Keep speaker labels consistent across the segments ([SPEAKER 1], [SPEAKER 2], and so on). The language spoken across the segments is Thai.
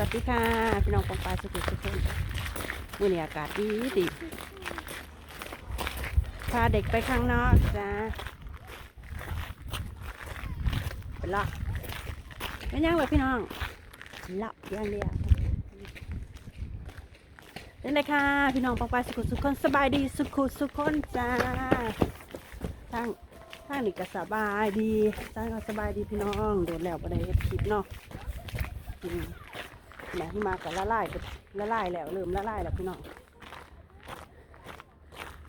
[SPEAKER 1] วัสดีค่ะ พี่น้องปองปลาสุขุทุกคนมื่อนี้อากาศดีดีพาเด็กไปข้างนอกจ้าไปละไม่ยังเลยพี่น้องเลาะอย่างเดียวเล่นเลยค่ะ พี่น้องปองปลาสุขุสุขคนสบายดีสุขุสุขคนจ้าทางทางนี่ก็สบายดีทางก็สบายดีพี่น้องโดดแล้วประเดี๋ยวคลิปเนาะ แหมมากับละลายกับละลายแล้วเริ่มละลายแล้วพี่น้อง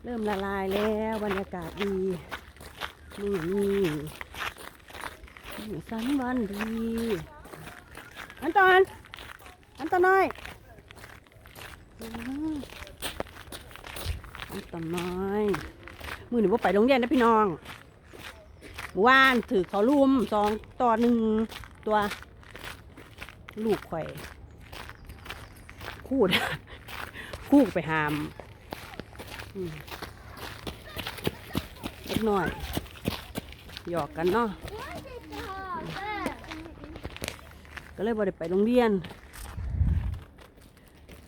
[SPEAKER 1] เริ่มละลายแล้วบรรยากาศดีนี่นี่นี่สันวันดีอันตอนอันตอนน้อยอันตอนน้อยมือหนูว่าไปโรงเรียนนะพี่น้องเมื่อวานถือเขาลุมสองต่อหนึ่งตัวลูกข่อย คูดคูกไปหามเล็กน้อย หยอกกันเนาะก็เลยบ่ได้ไปโรงเรียน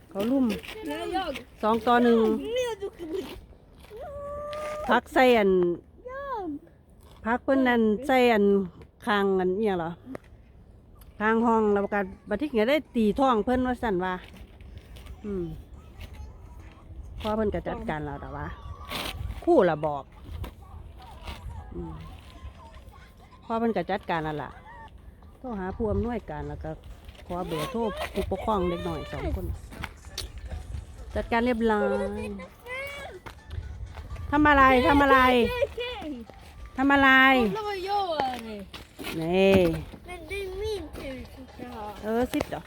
[SPEAKER 1] เขาลุ่มสองต่อหนึ่งพักใส่อันพักเพิ่อนนั่นใส่อันคางอันเอียเหรอคางห้องแล้วก็บัดที่เงี้ยได้ตีท้องเพิ่นว่าสั่นว่า อืมพ่อเพิ่นก็จัดการเราแต่ว่าครู่ละบอกอืมพ่อเพิ่นก็จัดการแล้วล่ะโทรหาผู้อำนวยการแล้วก็ขอเบอร์โทรผู้ปกครองเด็กหน่อยสองคน จัดการเรียบร้อยทำอะไรทำอะไรทำอะไร
[SPEAKER 2] Vad var jag?
[SPEAKER 1] นี่
[SPEAKER 2] Men det är min tur tycker jag.
[SPEAKER 1] เออสิบดอก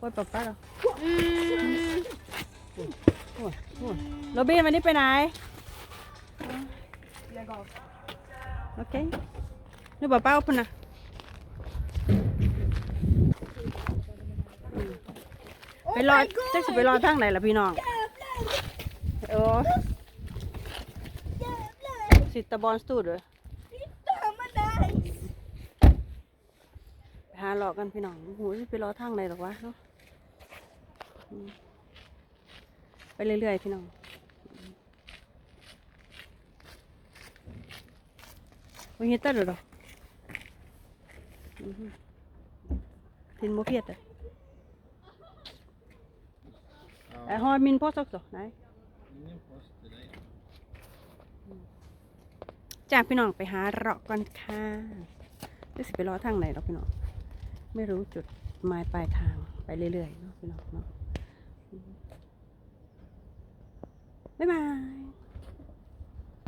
[SPEAKER 1] ปล่อยป๊าป๊าดอก
[SPEAKER 2] Mm.
[SPEAKER 1] โอ้ยโอ้ย โรบินวันนี้ไปไหนโอเคนึกว่าป้าปุ่นนะไปรอจะสิไปรอทางไหนล่ะพี่น้องโอ้สิตาบอลสตูดเลยไปหารอกกันพี่น้องโอ้โหไปรอทางไหนหรอวะเนาะไปเรื่อยๆพี่น้อง วันนี้ตัดหรออือฮึทินโมเพียดอะ
[SPEAKER 3] Ja,
[SPEAKER 1] Jag har min post också. Nej.
[SPEAKER 3] ingen post till dig.
[SPEAKER 1] จ้าพี่น้องไปหาเราะกันค่ะจะสิไปรอทางไหนหรอกพี่น้อง ไม่รู้จุดหมายปลายทางไปเรื่อยๆเนาะพี่น้องเนาะบ๊ายบาย